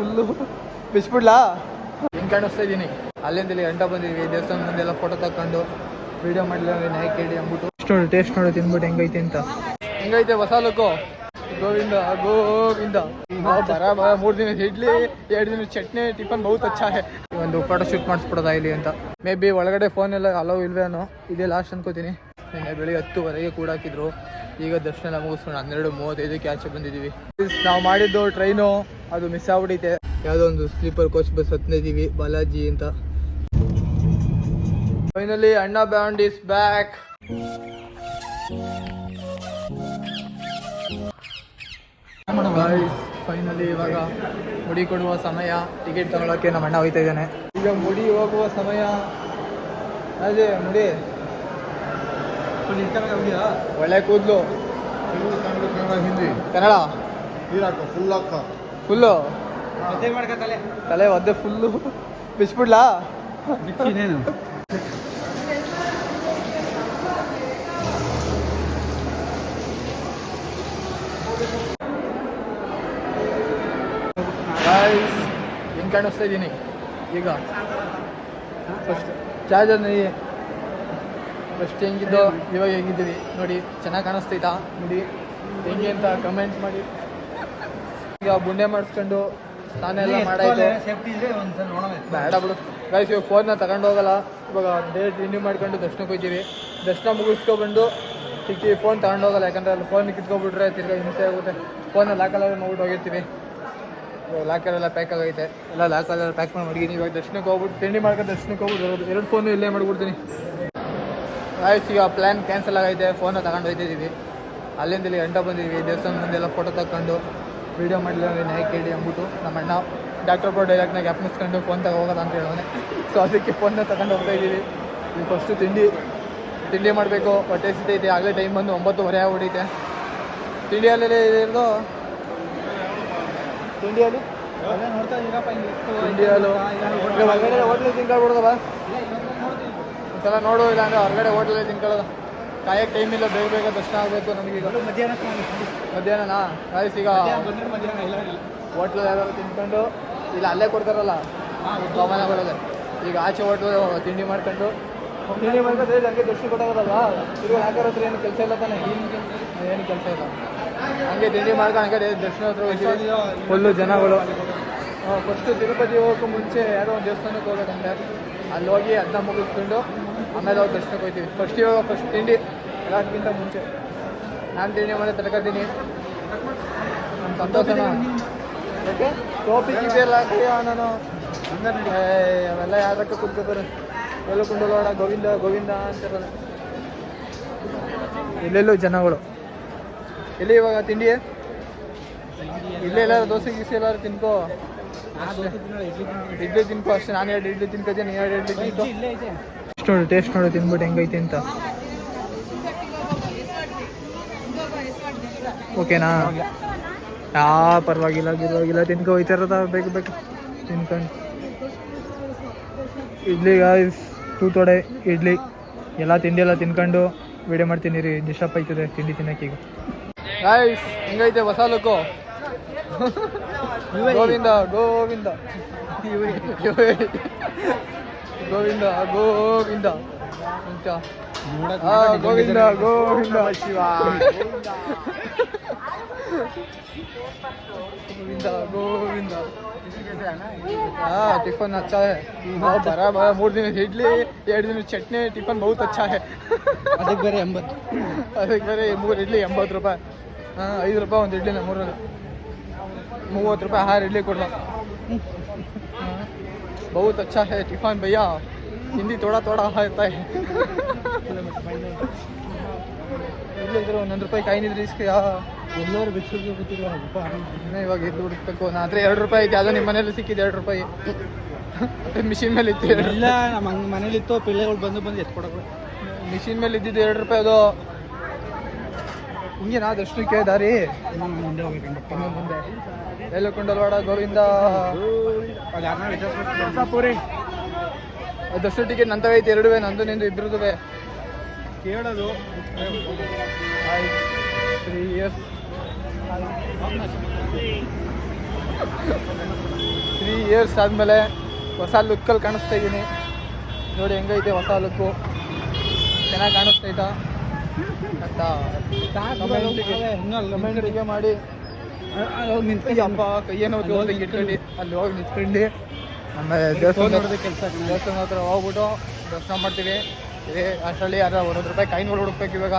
Full ಬಿಚ್ಬಿಡ್ಲಾ? ಹೆಂಗೆ ಕಾಣಿಸ್ತಾ ಇದ್ದೀನಿ ಅಲ್ಲಿಂದ ಇಲ್ಲಿ ಗಂಟ ಬಂದಿದ್ವಿ ದೇವಸ್ಥಾನ ಮುಂದೆಲ್ಲ ಫೋಟೋ ತಕೊಂಡು ವಿಡಿಯೋ ಮಾಡಲಿಲ್ಲ ಅಂದ್ರೆ ನಾಯಿ ಕೇಳಿ ಅಂದ್ಬಿಟ್ಟು. ಟೇಸ್ಟ್ ನೋಡಿ ಟೇಸ್ಟ್ ನೋಡಿ ತಿನ್ಬಿಟ್ಟು ಹೆಂಗೈತೆ ಅಂತ. ಹೆಂಗೈತೆ ಹೊಸ ಲುಕ್ಕು ಗೋವಿಂದ ಗೋವಿಂದ. ಬರ ಬರ ಮೂರು ದಿನ ಇಡ್ಲಿ ಎರಡು ದಿನ ಚಟ್ನಿ ಟಿಫನ್ ಬಹುತ್ ಅಚ್ಚಾ. ಒಂದು ಫೋಟೋ ಶೂಟ್ ಮಾಡಿಸ್ಬಿಡೋದಾ ಇಲ್ಲಿ ಅಂತ. ಮೇ ಬಿ ಒಳಗಡೆ ಫೋನ್ ಎಲ್ಲ ಅಲೋ ಇಲ್ವೇನೋ ಇದೇ ಲಾಸ್ಟ್ ಅನ್ಕೋತೀನಿ. ಬೆಳಿಗ್ಗೆ ಹತ್ತುವರೆಗೆ ಕೂಡ ಹಾಕಿದ್ರು ಈಗ ದರ್ಶನ ಮುಗಿಸ್ಕೊಂಡು ಹನ್ನೆರಡು ಮೂವತ್ತೈದಕ್ಕೆ ಆಚೆ ಬಂದಿದ್ದೀವಿ. ನಾವು ಮಾಡಿದ್ದು ಟ್ರೈನು ಅದು ಮಿಸ್ ಆಗ್ಬಿಟ್ಟೈತೆ ಯಾವುದೋ ಒಂದು ಸ್ಲೀಪರ್ ಕೋಚ್ ಬಸ್ ಹತ್ತಿದ್ದೀವಿ ಬಾಲಾಜಿ ಅಂತ. ಫೈನಲಿ ಅಣ್ಣ ಬ್ಯಾಂಡ್ ಇಸ್ ಬ್ಯಾಕ್ ಫೈನಲಿ ಇವಾಗ ಮುಡಿ ಕೊಡುವ ಸಮಯ. ಟಿಕೆಟ್ ತಗೊಳ್ಳೋಕೆ ನಮ್ಮ ಅಣ್ಣ ಹೋಯ್ತಾ ಇದ್ದಾನೆ. ಈಗ ಮುಡಿ ಹೋಗುವ ಸಮಯ. ಅದೇ ಮುಡಿ. ಒಳ್ಳೆ ಕೂದಲು. ಹಿಂದಿ ಕನ್ನಡ? ನೀರಾಕ ಫುಲ್ ಹಾಕ ಫುಲ್ಲು ತಲೆ ಒದ್ದೆ ಫುಲ್ಲು ಬಿಚ್ಬಿಡ್ಲಾ? ಗಾಯ್ಸ್ ಹೆಂಗೆ ಕಾಣಿಸ್ತಾ ಇದ್ದೀನಿ ಈಗ. ಫಸ್ಟ್ ಚಾರ್ಜರ್ ಫಸ್ಟ್ ಹೆಂಗಿದ್ದೋ ಇವಾಗ ಹೆಂಗಿದ್ದೀವಿ ನೋಡಿ ಚೆನ್ನಾಗಿ ಕಾಣಿಸ್ತೈತಾ ನೋಡಿ ಹೆಂಗೆ ಅಂತ ಕಮೆಂಟ್ ಮಾಡಿ. ಈಗ ಬುಂಡೆ ಮಾಡಿಸ್ಕೊಂಡು ಸ್ನಾನ ಎಲ್ಲ ಮಾಡಾಯ್ತು. ಬೇಡ ಬಿಡು. ಗಾಯ್ಸ್ ಇವಾಗ ಫೋನ್ನ ತಗೊಂಡು ಹೋಗಲ್ಲ. ಇವಾಗ ಡೇಟ್ ರಿನ್ಯೂ ಮಾಡ್ಕೊಂಡು ದರ್ಶನಕ್ಕೆ ಹೋಗ್ತೀವಿ ದರ್ಶನ ಮುಗಿಸ್ಕೊಬಂದು ಸಿಕ್ಕಿ ಫೋನ್ ತಗೊಂಡೋಗಲ್ಲ ಯಾಕಂದ್ರೆ ಅಲ್ಲಿ ಫೋನ್ ಕಿತ್ಕೊಬಿಟ್ರೆ ತಿರ್ಗಾ ಹಿಂಸೆ ಆಗುತ್ತೆ. ಫೋನ್ನ ಲಾಕಲ್ಲ ಮಾಡ್ಬಿಟ್ಟು ಹೋಗಿರ್ತೀವಿ. ಲಾಕರೆಲ್ಲ ಪ್ಯಾಕ್ ಆಗೈತೆ. ಎಲ್ಲ ಲಾಕರೆಲ್ಲ ಪ್ಯಾಕ್ ಮಾಡಿ ಮಡಗಿನಿ ಇವಾಗ ದರ್ಶನಕ್ಕೆ ಹೋಗ್ಬಿಟ್ಟು ತಿಂಡಿ ಮಾಡ್ಕೊಂಡು ದರ್ಶನಕ್ಕೆ ಹೋಗ್ಬಿಟ್ಟು. ಎರಡು ಫೋನು ಇಲ್ಲೇ ಮಾಡ್ಬಿಡ್ತೀನಿ. ಆಯ್ತು ಈಗ ಪ್ಲ್ಯಾನ್ ಕ್ಯಾನ್ಸಲ್ ಆಗೈತೆ ಫೋನ ತಗೊಂಡು ಹೋಗ್ತಿದ್ದೀವಿ ಅಲ್ಲಿಂದ ಇಲ್ಲಿ ಗಂಟ ಬಂದಿದ್ದೀವಿ ದೇವಸ್ಥಾನ ಮುಂದೆಲ್ಲ ಫೋಟೋ ತಗೊಂಡು ವೀಡಿಯೋ ಮಾಡಿಲ್ಲ ನ್ಯಾಯ ಕೇಳಿ ಅಂದ್ಬಿಟ್ಟು ನಮ್ಮ ಅಣ್ಣ ಡಾಕ್ಟರ್ ಪ್ರೋ ಡೈಲಾಗ್ನಾಗ ಅಪ್ನಿಸ್ಕೊಂಡು ಫೋನ್ ತಗೋ ಹೋಗೋದು ಅಂತ ಹೇಳೋನೆ. ಸೊ ಅದಕ್ಕೆ ಫೋನ್ನ ತಗೊಂಡು ಹೋಗ್ತಾ ಇದ್ದೀವಿ ಈಗ ಫಸ್ಟು ತಿಂಡಿ ತಿಂಡಿ ಮಾಡಬೇಕು ಹೊಟ್ಟೆ ಸಿತೈತೆ ಆಗಲೇ ಟೈಮ್ ಬಂದು ಒಂಬತ್ತುವರೆ ಆಗ್ಬಿಟ್ಟೈತೆ ತಿಂಡಿಯಲ್ಲಿ ಇರೋದು? ತಿಂಡಿಯಲ್ಲಿ? ತಿಂಡಿಯಲ್ಲು? ಹೊರಗಡೆ ಹೋಟ್ಲಲ್ಲಿ ತಿನ್ಕೊಳ್ಬಿಡ್ದವ ಒಂದ್ಸಲ ನೋಡು ಇಲ್ಲ ಅಂದ್ರೆ ಹೊರಗಡೆ ಹೋಟ್ಲಲ್ಲಿ ತಿನ್ಕೊಳ್ಳೋದು ಕಾಯಕ್ಕೆ ಟೈಮ್ ಇಲ್ಲ, ಬೇಗ ಬೇಗ ದರ್ಶನ ಆಗಬೇಕು ನಮಗೀಗ ಮಧ್ಯಾಹ್ನನಾ? ಮಧ್ಯಾಹ್ನ ಈಗ ಹೋಟ್ಲಲ್ಲಿ ಯಾರು ತಿನ್ಕೊಂಡು ಇಲ್ಲ ಅಲ್ಲೇ ಕೊಡ್ತಾರಲ್ಲ ಭವನಗಳಲ್ಲಿ ಈಗ ಆಚೆ ಹೋಟ್ಲು ತಿಂಡಿ ಮಾಡ್ಕೊಂಡು. ತಿಂಡಿ ಮಾಡ್ಕೊಂಡು ಹಂಗೆ ದರ್ಶನ ಕೊಟ್ಟೋಗೋದಲ್ವಾ ಈಗ ಯಾಕಾರ ಹತ್ರ ಏನು ಕೆಲಸ ಇಲ್ಲ ತಾನೆ? ಏನು ಕೆಲಸ ಇಲ್ಲ. ಹಂಗೆ ತಿಂಡಿ ಮಾಡ್ಕೊಂಡು ಹಂಗೆ ದರ್ಶನ ಹತ್ರ ಫುಲ್ಲು ಜನಗಳು. ಫಸ್ಟು ತಿರುಪತಿ ಹೋಗೋಕ್ಕೂ ಮುಂಚೆ ಯಾರೋ ಒಂದು ದೇವಸ್ಥಾನಕ್ಕೆ ಹೋಗೋದಂತೆ ಅಲ್ಲಿ ಹೋಗಿ ಅದನ್ನ ಮುಗಿಸ್ಕೊಂಡು ಆಮೇಲೆ ಅವ್ರು ದರ್ಶನಕ್ಕೆ ಹೋಗ್ತೀವಿ ಫಸ್ಟ್ ಇವಾಗ ಫಸ್ಟ್ ತಿಂಡಿ ಎಲ್ಲಕ್ಕಿಂತ ಮುಂಚೆ. ನಾನು ತಿಂಡಿ ಮನೆ ತಡ್ಕೊತೀನಿ ನಮ್ಮ ಸಂತೋಷನ? ಓಕೆ? ಟೋಪಿ ಇದೆಯಲ್ಲ ಕೈಯ ನಾನು ಅವೆಲ್ಲ ಯಾರಕ್ಕೆ ಕುತ್ಕೋತಾರೆ ಎಲ್ಲೂ ಕುಂಡಲೋಡ ಗೋವಿಂದ ಗೋವಿಂದ ಅಂತಾರಲ್ಲ ಎಲ್ಲೆಲ್ಲೂ ಜನಗಳು. ಎಲ್ಲಿ ಇವಾಗ ತಿಂಡಿ? ಇಲ್ಲೇ ಎಲ್ಲಾರು ದೋಸೆ ಗೀಸೆ ಎಲ್ಲಾರು ತಿನ್ಕೋ. ಇಡ್ಲಿ ತಿನ್ಕೋ. ಅಷ್ಟೇ. ನಾನು ಎರಡು ಇಡ್ಲಿ ತಿನ್ಕೋತೀನಿ ಎರಡು ಇಡ್ಲಿ ತಿನ್ಕೋ. ಟೇಸ್ಟ್ ನೋಡು ಟೇಸ್ಟ್ ನೋಡು ತಿನ್ಬಿಟ್ಟು ಹೆಂಗೈತೆ ಅಂತ. ಓಕೆನಾ ಯಾ ಪರವಾಗಿಲ್ಲ ಗಿರ್ವಾಗಿಲ್ಲ. ತಿನ್ಕೊ ಹೋಯ್ತಾ ಇರೋದ ಬೇಕು ಬೇಕು. ತಿನ್ಕೊಂಡು ಇಡ್ಲಿ ಗಾಯ್ಸ್ ಟೂ ತೊಡೆ ಇಡ್ಲಿ. ಎಲ್ಲ ತಿಂಡಿ ಎಲ್ಲ ತಿನ್ಕೊಂಡು ವೀಡಿಯೋ ಮಾಡ್ತೀನಿ ರೀ. ಡಿಸ್ಟರ್ಬ್ ಆಯ್ತದೆ ತಿಂಡಿ ತಿನ್ನಕ್ಕೆ ಈಗ. ಗಾಯ್ಸ್ ಹೆಂಗೈತೆ ಹೊಸ look Govinda Govinda Govinda Govinda ಅಂತ ಆ, ಗೋವಿಂದ ಗೋವಿಂದ ಶಿವ ಗೋವಿಂದ ಗೋವಿಂದ ಹಾ ಟಿಫನ್ अच्छा है हाँ, बरा बरा ಮೂರು ದಿನ ಇಡ್ಲಿ ಎರಡು ದಿನ ಚಟ್ನಿ ಟಿಫನ್ ಬಹುತ್ अच्छा है ಅದಕ್ಕೆ ಬೇರೆ ಎಂಬತ್ತು ಅದಕ್ಕೆ ಬೇರೆ ಮೂರು ಇಡ್ಲಿ ಎಂಬತ್ತು ರೂಪಾಯಿ ಹಾಂ ಐದು ರೂಪಾಯಿ ಒಂದು ಇಡ್ಲಿನ ಮೂರಲ್ಲಿ ಮೂವತ್ತು ರೂಪಾಯಿ ಆರು ಇಡ್ಲಿ ಕೊಡ್ದ बहुत अच्छा है टिफान भैया हिंदी थोड़ा थोड़ा आता है ಇಲ್ಲಿದ್ರೆ ಒಂದೊಂದು ರೂಪಾಯಿ ಕಾಯಿನಿದ್ರೆ ಇಸ್ಕೆಯಾ ಎಲ್ಲರೂ ಬಿಚ್ಚುಗೆ ಕೂತಿರೋ ಇನ್ನು ಇವಾಗ ಎದ್ದು ಹುಡುಕ್ಬೇಕು ನಾ ಹತ್ರ ಎರಡು ರೂಪಾಯಿ ಐತೆ ಯಾವುದೋ ನಿಮ್ಮ ಮನೇಲಿ ಸಿಕ್ಕಿದೆ ಎರಡು ರೂಪಾಯಿ ಮಿಷಿನ್ ಮೇಲೆ ಇತ್ತು ಎರಡು ಇಲ್ಲ ನಮ್ಮ ಹಂಗೆ ಮನೇಲಿತ್ತು ಪಿಳ್ಳೆಗಳು ಬಂದು ಬಂದು ಎತ್ಕೊಡಕ್ಕೆ ಮಿಷಿನ್ ಮೇಲೆ ಇದ್ದಿದ್ದು ಎರಡು ರೂಪಾಯಿ ಅದು ಹಿಂಗೆ ನಾ ದರ್ಶನಕ್ಕೆ ದಾರಿ ಮುಂದೆ ಮುಂದೆ ಎಲ್ಲ ಕುಂಡಲವಾಡ ಗೋವಿಂದ. ದಸರಾ ಪೂರಿ ದರ್ಶನ ಟಿಕೆಟ್ ನಂತರ ಐತೆ ಎರಡುವೆ ನಂದು ನಿಂದು ಇಬ್ಬರದುವೆ ಕೇಳೋದು. ತ್ರೀ ಇಯರ್ಸ್ ಇಯರ್ಸ್ ಆದಮೇಲೆ ಹೊಸ ಲುಕ್ಕಲ್ಲಿ ಕಾಣಿಸ್ತಾ ಇದ್ದೀನಿ ನೋಡಿ ಹೆಂಗೈತೆ ಹೊಸ ಲುಕ್ಕು ಚೆನ್ನಾಗಿ ಕಾಣಿಸ್ತೈತಾ ಕಮೆಂಟಿಗೆ ಮಾಡಿ. ಅಪ್ಪ ಕೈಯೇನೋ ಹೋಗಿ ಇಟ್ಕೊಂಡು ಅಲ್ಲಿ ಹೋಗಿ ನಿಂತ್ಕೊಂಡು ಆಮೇಲೆ ದೇವಸ್ಥಾನ ಕೆಲಸ ದೇವಸ್ಥಾನ ಹತ್ರ ಹೋಗ್ಬಿಟ್ಟು ದರ್ಶನ ಮಾಡ್ತೀವಿ. ಇದೇ ಅಷ್ಟರಲ್ಲಿ ಯಾರು ಒಂದೊಂದು ರೂಪಾಯಿ ಕಾಯಿನ್ಗಳು ಹುಡುಕ್ಬೇಕು ಇವಾಗ.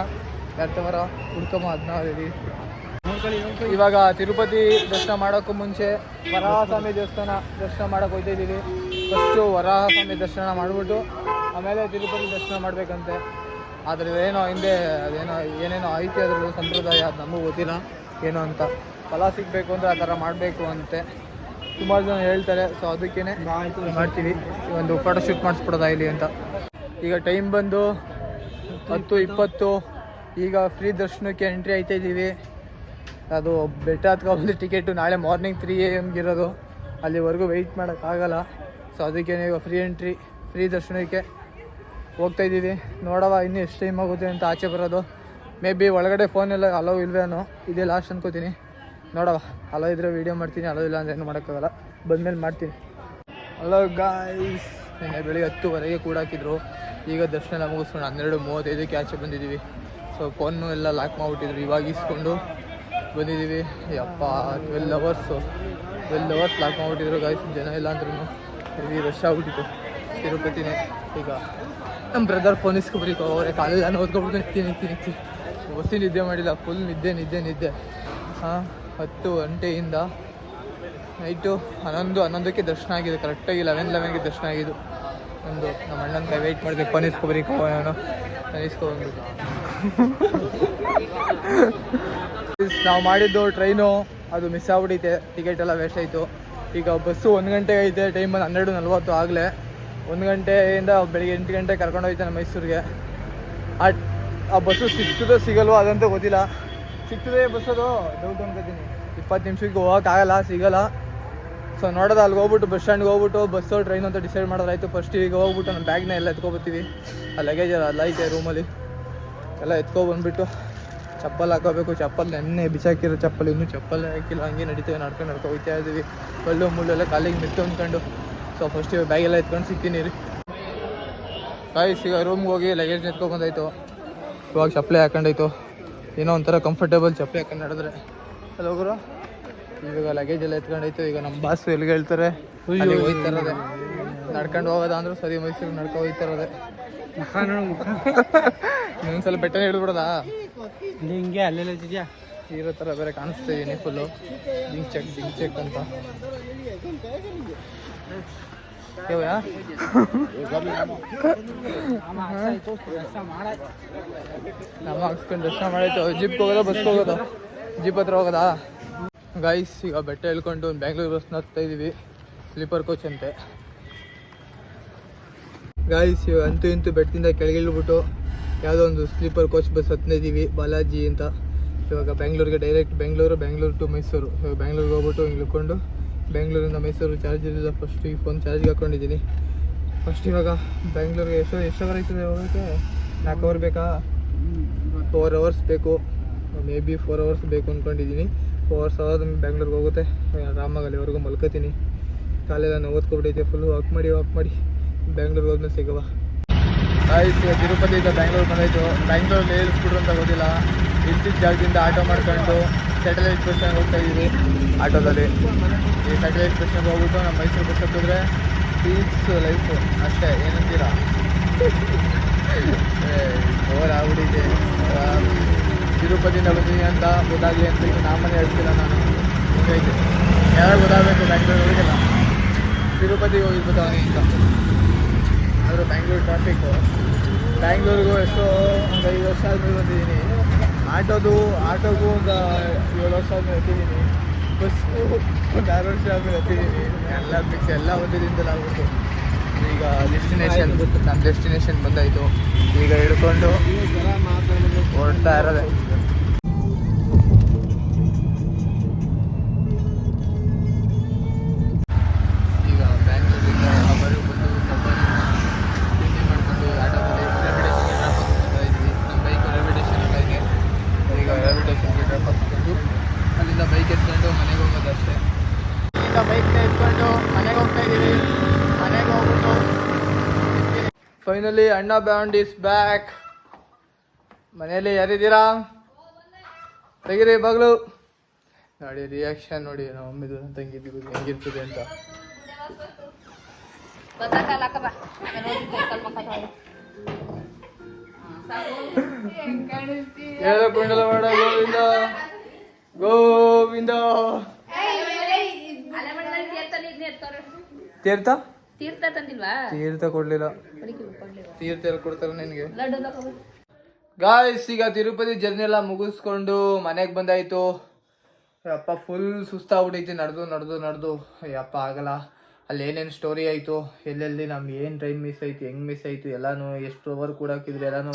ಇವಾಗ ತಿರುಪತಿ ದರ್ಶನ ಮಾಡೋಕ್ಕೂ ಮುಂಚೆ ವರಾಹಸ್ವಾಮಿ ದೇವಸ್ಥಾನ ದರ್ಶನ ಮಾಡೋಕೆ ಹೋಗ್ತಾ ಇದ್ದೀವಿ. ಫಸ್ಟು ವರಾಹಸ್ವಾಮಿ ದರ್ಶನ ಮಾಡಿಬಿಟ್ಟು ಆಮೇಲೆ ತಿರುಪತಿ ದರ್ಶನ ಮಾಡಬೇಕಂತೆ. ಆದರೆ ಏನೋ ಹಿಂದೆ ಅದೇನೋ, ಏನೇನೋ ಐತಿ ಅದರಲ್ಲಿ ಸಂಪ್ರದಾಯ, ಅದು ನಮಗೂ ಗೊತ್ತಿಲ್ಲ ಏನೋ ಅಂತ. ಫಲ ಸಿಗಬೇಕು ಅಂದರೆ ಆ ಥರ ಮಾಡಬೇಕು ಅಂತೆ. ಸುಮಾರು ಜನ ಹೇಳ್ತಾರೆ ಸೊ ಅದಕ್ಕೇ ಮಾಡ್ತೀವಿ. ಒಂದು ಫೋಟೋ ಶೂಟ್ ಮಾಡಿಸ್ಬಿಡೋದಾ ಇಲ್ಲಿ ಅಂತ. ಈಗ ಟೈಮ್ ಬಂದು ಹತ್ತು ಇಪ್ಪತ್ತು. ಈಗ ಫ್ರೀ ದರ್ಶನಕ್ಕೆ ಎಂಟ್ರಿ ಆಯ್ತಾ ಇದ್ದೀವಿ ಅದು ಬೆಟ್ಟ ಹತ್ಕೊಂಡು ಟಿಕೆಟು ನಾಳೆ ಮಾರ್ನಿಂಗ್ ತ್ರೀ ಎ ಎಮ್ಗೆ ಇರೋದು. ಅಲ್ಲಿವರೆಗೂ ವೆಯ್ಟ್ ಮಾಡೋಕ್ಕಾಗಲ್ಲ. ಸೊ ಅದಕ್ಕೆ ಈಗ ಫ್ರೀ ಎಂಟ್ರಿ ಫ್ರೀ ದರ್ಶನಕ್ಕೆ. ಹೋಗ್ತಾ ಇದ್ದೀವಿ. ನೋಡವ ಇನ್ನು ಎಷ್ಟು ಟೈಮ್ ಆಗುತ್ತೆ ಅಂತ ಆಚೆ ಬರೋದು. ಮೇ ಬಿ ಒಳಗಡೆ ಫೋನೆಲ್ಲ ಅಲೋ ಇಲ್ವೇನೋ ಇದೇ ಲಾಸ್ಟ್ ಅನ್ಕೋತೀನಿ. ನೋಡವ ಅಲೋ ಇದ್ರೆ ವೀಡಿಯೋ ಮಾಡ್ತೀನಿ ಅಲೋ ಇಲ್ಲ ಅಂದ್ರೆ ಏನು ಮಾಡೋಕ್ಕಾಗಲ್ಲ. ಬಂದಮೇಲೆ ಮಾಡ್ತೀನಿ. ಅಲೋ ಗಾಯ್ಸ್ ನಿನ್ನೆ ಬೆಳಿಗ್ಗೆ ಹತ್ತುವರೆಗೆ ಕೂಡ ಹಾಕಿದ್ರು. ಈಗ ದರ್ಶನ ಎಲ್ಲ ಮುಗಿಸ್ಕೊಂಡು ಹನ್ನೆರಡು ಮೂವತ್ತೈದಕ್ಕೆ ಆಚೆ ಬಂದಿದ್ದೀವಿ. ಸೊ ಫೋನು ಎಲ್ಲ ಲಾಕ್ ಮಾಡಿಬಿಟ್ಟಿದ್ರು. ಇವಾಗ ಇಸ್ಕೊಂಡು ಬಂದಿದ್ದೀವಿ. ಯಪ್ಪ twelve hours twelve hours lock ಮಾಡಿಬಿಟ್ಟಿದ್ರು guys ಜನ ಇಲ್ಲ ಅಂದ್ರೂ ರಶ್ ಆಗ್ಬಿಟ್ಟಿತ್ತು. ತಿರುಪತಿನೇ. ಈಗ ನಮ್ಮ ಬ್ರದರ್ ಫೋನ್ ಇಸ್ಕೊಬ್ರಿಕೋ ಅವರೇ ಕಾಲೆಲ್ಲ ಓದ್ಕೊಬಿಟ್ಟು ನಿಂತಿ ನಿಂತಿ ನಿಂತಿ ಬಸ್ಸಿ ನಿದ್ದೆ ಮಾಡಿಲ್ಲ ಫುಲ್ ನಿದ್ದೆ ನಿದ್ದೆ ನಿದ್ದೆ. ಹಾಂ, ಹತ್ತು ಗಂಟೆಯಿಂದ ನೈಟು ಹನ್ನೊಂದು, ಹನ್ನೊಂದಕ್ಕೆ ದರ್ಶನ ಆಗಿದೆ ಕರೆಕ್ಟಾಗಿ ಲೆವೆನ್ ಲೆವೆನ್ಗೆ ದರ್ಶನ ಆಗಿದ್ದು. ಒಂದು ನಮ್ಮ ಅಣ್ಣನ ಕೈ ವೆಯ್ಟ್ ಮಾಡಿದೆ ಫೋನ್ ಇಸ್ಕೊಬರಿಕೋ ಏನೋ ನಾನು. ಇಸ್ಕೊಬಂದ್ಬಿಟ್ಟು. ನಾವು ಮಾಡಿದ್ದು ಟ್ರೈನು ಅದು ಮಿಸ್ ಆಗ್ಬಿಟ್ಟೈತೆ ಟಿಕೆಟ್ ಎಲ್ಲ ವೇಸ್ಟ್ ಆಯಿತು. ಈಗ ಬಸ್ಸು ಒಂದು ಗಂಟೆಗೆ ಐತೆ ಟೈಮ್ ಬಂದು ಹನ್ನೆರಡು ನಲ್ವತ್ತು ಆಗಲೇ. ಒಂದು ಗಂಟೆಯಿಂದ ಬೆಳಿಗ್ಗೆ ಎಂಟು ಗಂಟೆ ಕರ್ಕೊಂಡು ಹೋಗ್ತಾನೆ ಮೈಸೂರಿಗೆ. ಆ ಬಸ್ಸು ಸಿಗ್ತದೋ ಸಿಗಲ್ವೋ ಅದಂತೂ ಗೊತ್ತಿಲ್ಲ. ಸಿಕ್ತದೆ ಬಸ್ ಅದು ಡೌಟ್ ಅನ್ಕೋತೀನಿ ಇಪ್ಪತ್ತು ನಿಮಿಷಕ್ಕೆ ಹೋಗೋಕ್ಕಾಗಲ್ಲ, ಸಿಗಲ್ಲ. ಸೊ ನೋಡೋದು ಅಲ್ಲಿಗೆ ಹೋಗ್ಬಿಟ್ಟು, ಬಸ್ ಸ್ಟ್ಯಾಂಡ್ಗೆ ಹೋಗ್ಬಿಟ್ಟು ಬಸ್ಸು ಟ್ರೈನ್ ಅಂತ ಡಿಸೈಡ್ ಮಾಡೋದಾಯ್ತು ಫಸ್ಟ್ ಈಗ ಹೋಗ್ಬಿಟ್ಟು ನಮ್ಮ ಬ್ಯಾಗ್ನ ಎಲ್ಲ ಎತ್ಕೊಬರ್ತೀವಿ ಆ ಲಗೇಜ್ ಎಲ್ಲ ಐತೆ ರೂಮಲ್ಲಿ ಎಲ್ಲ ಎತ್ಕೊಬಂದ್ಬಿಟ್ಟು ಚಪ್ಪಲ್ ಹಾಕೋಬೇಕು. ಚಪ್ಪಲ್ ನೆನ್ನೆ ಬಿಸಾಕಿರೋ ಚಪ್ಪಲ್, ಇನ್ನೂ ಚಪ್ಪಲ್ ಹಾಕಿಲ್ಲ. ಹಂಗೆ ನಡೀತೇವೆ ನಡ್ಕೊಂಡು ನಡ್ಕೊ ಹೋಗ್ತಾ ಇದ್ದೀವಿ ಕಲ್ಲು ಮುಳ್ಳು ಎಲ್ಲ ಕಾಲಿಗೆ ನಿಂತು ಅಂದ್ಕೊಂಡು ಸೊ ಫಸ್ಟ್ ಇವಾಗ ಬ್ಯಾಗೆಲ್ಲ ಎತ್ಕೊಂಡು ಸಿಗ್ತೀನಿ ರೀ ಗಾಯ್ಸ್ ಈಗ ರೂಮ್ಗೆ ಹೋಗಿ ಲಗೇಜ್ ಎತ್ಕೊಂಡು ಬಂದಾಯ್ತು ಇವಾಗ ಚಪ್ಪಲಿ ಹಾಕೊಂಡಾಯ್ತು. ಏನೋ ಒಂಥರ ಕಂಫರ್ಟೇಬಲ್ ಚಪ್ಪಲಿ ಹಾಕೊಂಡು ನಡೆದ್ರೆ. ಅಲ್ಲಿ ಹೋಗ್ರು ಇವಾಗ ಲಗೇಜ್ ಎಲ್ಲ ಎತ್ಕೊಂಡಾಯ್ತು. ಈಗ ನಮ್ಮ ಬಾಸ್ ಎಲ್ಲಿಗೆ ಹೇಳ್ತಾರೆ? ಹೋಯ್ತಾರದೆ. ನಡ್ಕೊಂಡು ಹೋಗೋದ ಅಂದ್ರೆ ಸರಿ ಮೈಸೂರು ನಡ್ಕೊಂಡು ಹೋಯ್ತಾರದೆ. ಮುಖ ನೋಡು ಮುಖ. ಇನ್ನೊಂದ್ಸಲ ಬೆಟ್ಟನೇ ಹಿಡಿದ್ಬಿಡೋದಾ ಹಿಂಗೆ ಅಲ್ಲೆಲ್ಲ ಇದೆಯಾ ಇರೋ ಥರ ಬೇರೆ ಕಾಣಿಸ್ತಾ ಇದೀನಿ ಫುಲ್ಲು ಹಿಂಗೆ ಚೆಕ್ ಜಿಂಕ್ ಚೆಕ್ ಅಂತ. ಕೇವ್ಯಾ ನಮ್ಮ ಹಾಕ್ಸ್ಕೊಂಡು ದರ್ಶನ ಮಾಡಾಯ್ತು ಜಿಪ್ಗೆ ಹೋಗೋದ ಬಸ್ಗೆ ಹೋಗೋದ ಜೀಪ್ ಹತ್ರ ಹೋಗೋದಾ ಗೈಸ್ ಈಗ ಬೆಟ್ಟ ಹೇಳ್ಕೊಂಡು ಬ್ಯಾಂಗ್ಳೂರು ಬಸ್ನ ಹತ್ತಾ ಇದ್ದೀವಿ ಸ್ಲೀಪರ್ ಕೋಚ್ ಅಂತೆ. ಗಾಯ್ಸ್ ಅಂತೂ ಇಂತೂ ಬೆಟ್ಟದಿಂದ ಕೆಳಗಿಳ್ಬಿಟ್ಟು ಯಾವುದೋ ಒಂದು ಸ್ಲೀಪರ್ ಕೋಚ್ ಬಸ್ ಹತ್ತಿದ್ದೀವಿ ಬಾಲಾಜಿ ಅಂತ. ಇವಾಗ ಬೆಂಗಳೂರಿಗೆ ಡೈರೆಕ್ಟ್ ಬೆಂಗಳೂರು ಬೆಂಗಳೂರು ಟು ಮೈಸೂರು ಇವಾಗ ಬ್ಯಾಂಗ್ಳೂರಿಗೆ ಹೋಗ್ಬಿಟ್ಟು ಹಿಂಗೆ ಇಳ್ಕೊಂಡು ಬೆಂಗಳೂರಿಂದ ಮೈಸೂರು ಚಾರ್ಜ್ ಇರಲಿಲ್ಲ ಫಸ್ಟ್ ಈ ಫೋನ್ ಚಾರ್ಜ್ಗೆ ಹಾಕ್ಕೊಂಡಿದ್ದೀನಿ ಫಸ್ಟ್ ಇವಾಗ ಬೆಂಗಳೂರಿಗೆ ಎಷ್ಟು ಎಷ್ಟು ಅವರ್ ಆಯ್ತದೆ ಹೋಗೋಕ್ಕೆ ನಾಲ್ಕು ಅವರ್ ಬೇಕಾ? ಫೋರ್ ಅವರ್ಸ್ ಬೇಕು. ಮೇ ಬಿ ಫೋರ್ ಅವರ್ಸ್ ಬೇಕು ಅಂದ್ಕೊಂಡಿದ್ದೀನಿ ಫೋರ್ ಅವರ್ಸ್ ಬೆಂಗ್ಳೂರಿಗೆ ಹೋಗುತ್ತೆ. ಆರಾಮಾಗಿ ಅಲ್ಲಿವರೆಗೂ ಮಲ್ಕೋತೀನಿ. ಕಾಲೆಲ್ಲ ಓದ್ಕೊಬಿಟ್ಟೈತೆ ಫುಲ್ ವಾಕ್ ಮಾಡಿ ವಾಕ್ ಮಾಡಿ. ಬೆಂಗ್ಳೂರಿಗೆ ಹೋದ್ಮೇಲೆ ಸಿಗವ. ಆಯ್ತು ತಿರುಪತಿಯಿಂದ ಬೆಂಗ್ಳೂರು ಬಂದಾಯ್ತು ಬೆಂಗ್ಳೂರಲ್ಲಿ ಹೇಳಿಸ್ಬಿಟ್ರು ಅಂತ ಗೊತ್ತಿಲ್ಲ. ಇಲ್ಸಿದ ಜಾಗದಿಂದ ಆಟೋ ಮಾಡ್ಕೊಂಡು ಸ್ಯಾಟಲೈಟ್ ಬಸ್ ಸ್ಟ್ಯಾಂಡ್ ಹೋಗ್ತಾ ಇದ್ದೀವಿ ಆಟೋದಲ್ಲಿ. ಈ ಸ್ಯಾಟಲೈಟ್ ಬಸ್ ಸ್ಟ್ಯಾಂಡ್ ಹೋಗ್ಬಿಟ್ಟು ನಮ್ಮ ಮೈಸೂರು ಬಸ್ ಹತ್ತಿದ್ರೆ ಪೀಸ್ ಲೈಫು ಅಷ್ಟೇ ಏನಂತೀರ? ಓವರ್ ಆಗ್ಬಿಟ್ಟಿದೆ. ತಿರುಪತಿಯಿಂದ ಬಂದಿದ್ದೀನಿ ಅಂತ ಗೊತ್ತಾಗಲಿ ಅಂತ ಈಗ ನಾಮನೇ ಹೇಳ್ತಿಲ್ಲ ನಾನು. ಹಿಂಗೈತೆ ಯಾರು ಗೊತ್ತಾಗಬೇಕು ಬ್ಯಾಂಗ್ಳೂರು ಹೋಗಿಲ್ಲ ತಿರುಪತಿಗೆ ಹೋಗಿರ್ಬೋದವನೇ ಅಂತ ಆದರೂ ಬ್ಯಾಂಗ್ಳೂರು ಟ್ರಾಫಿಕ್ಕು ಬ್ಯಾಂಗ್ಳೂರಿಗೂ ಎಷ್ಟೋ ಒಂದು ಐದು ವರ್ಷ ಆದ್ಮೇಲೆ ಬಂದಿದ್ದೀನಿ. ಆಟೋದು, ಆಟೋಗೂ ಒಂದು ಏಳು ವರ್ಷ ಆದ್ಮೇಲೆ ಎತ್ತಿದ್ದೀನಿ ಬಸ್ಸು ಒಂದು ಆರು ವರ್ಷ ಆದ್ಮೇಲೆ ಎತ್ತಿದ್ದೀನಿ ಎಲ್ಲ ಮಿಕ್ಸ್ ಎಲ್ಲ ಒಂದೇ ದಿನದಲ್ಲಿ ಈಗ ಡೆಸ್ಟಿನೇಷನ್ ನಮ್ಮ ಡೆಸ್ಟಿನೇಷನ್ ಬಂದಾಯಿತು. ಈಗ ಹಿಡ್ಕೊಂಡು ಹೊರಡ್ತಾ ಇರೋದೆ. ಫೈನಲಿ ಅಣ್ಣ ಬ್ಯಾಂಡ್ ಇಸ್ ಬ್ಯಾಕ್ ಮನೆಯಲ್ಲಿ ಯಾರಿದ್ದೀರಾ? ತೆಗಿರಿ ಬಾಗ್ಲು. ನೋಡಿ ರಿಯಾಕ್ಷನ್ ನೋಡಿ ನಮ್ಮ ಮಮ್ಮಿದು ತಂಗಿದ್ದು ಹೆಂಗಿರ್ತದೆ ಅಂತ. ಹೇಳ ಕುಂಡಲ ಮಾಡ ಗೋವಿಂದ. ಗೋವಿಂದ. ತೀರ್ಥ. ತೀರ್ಥ ತಂದಿಲ್ವಾ? ತೀರ್ಥ ಕೊಡ್ಲಿಲ್ಲ. ತೀರ್ಥ ಎಲ್ಲ ಕೊಡ್ತಾರ ನಿನ್ಗೆ. ಗಾಯ್ಸ್ ಈಗ ತಿರುಪತಿ ಜರ್ನಿ ಎಲ್ಲ ಮುಗಿಸ್ಕೊಂಡು ಮನೆಗೆ ಬಂದಾಯ್ತು. ಅಪ್ಪ ಫುಲ್ ಸುಸ್ತಾಗ್ಬಿಟ್ಟೈತಿ ನಡೆದು ನಡೆದು ನಡೆದು. ಅಪ್ಪ ಆಗಲ್ಲ. ಅಲ್ಲಿ ಏನೇನು ಸ್ಟೋರಿ ಆಯಿತು? ಎಲ್ಲೆಲ್ಲಿ ನಮ್ಗೆ ಏನು ಟ್ರೈನ್ ಮಿಸ್ ಆಯ್ತು ಹೆಂಗೆ ಮಿಸ್ ಆಯಿತು? ಎಲ್ಲನೂ ಎಷ್ಟು ಓವರ್ ಕೂಡ ಹಾಕಿದ್ರು ಎಲ್ಲನೂ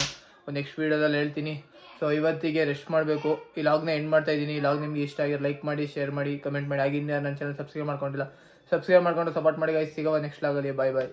ನೆಕ್ಸ್ಟ್ ವೀಡಿಯೋದಲ್ಲಿ ಹೇಳ್ತೀನಿ. ಸೊ ಇವತ್ತಿಗೆ ರೆಸ್ಟ್ ಮಾಡಬೇಕು. ಈ ಲಾಗ್ನ ಎಂಡ್ ಮಾಡ್ತಾ ಇದ್ದೀನಿ. ಈ ಲಾಗ್ ನಿಮ್ಗೆ ಇಷ್ಟ ಆಗಿರೋ ಲೈಕ್ ಮಾಡಿ ಶೇರ್ ಮಾಡಿ ಕಮೆಂಟ್ ಮಾಡಿ. ಆಗಿಂದ ನನ್ನ ಚಾನಲ್ ಸಬ್ಸ್ಕ್ರೈಬ್ ಮಾಡ್ಕೊಂಡಿಲ್ಲ ಸಬ್ಸ್ಕ್ರೈಬ್ ಮಾಡ್ಕೊಂಡು ಸಪೋರ್ಟ್ ಮಾಡಿ ಗೈಸ್ ಸಿಗೋವ ನೆಕ್ಸ್ಟ್ ಆಗಲಿ ಬಾಯ್ ಬಾಯ್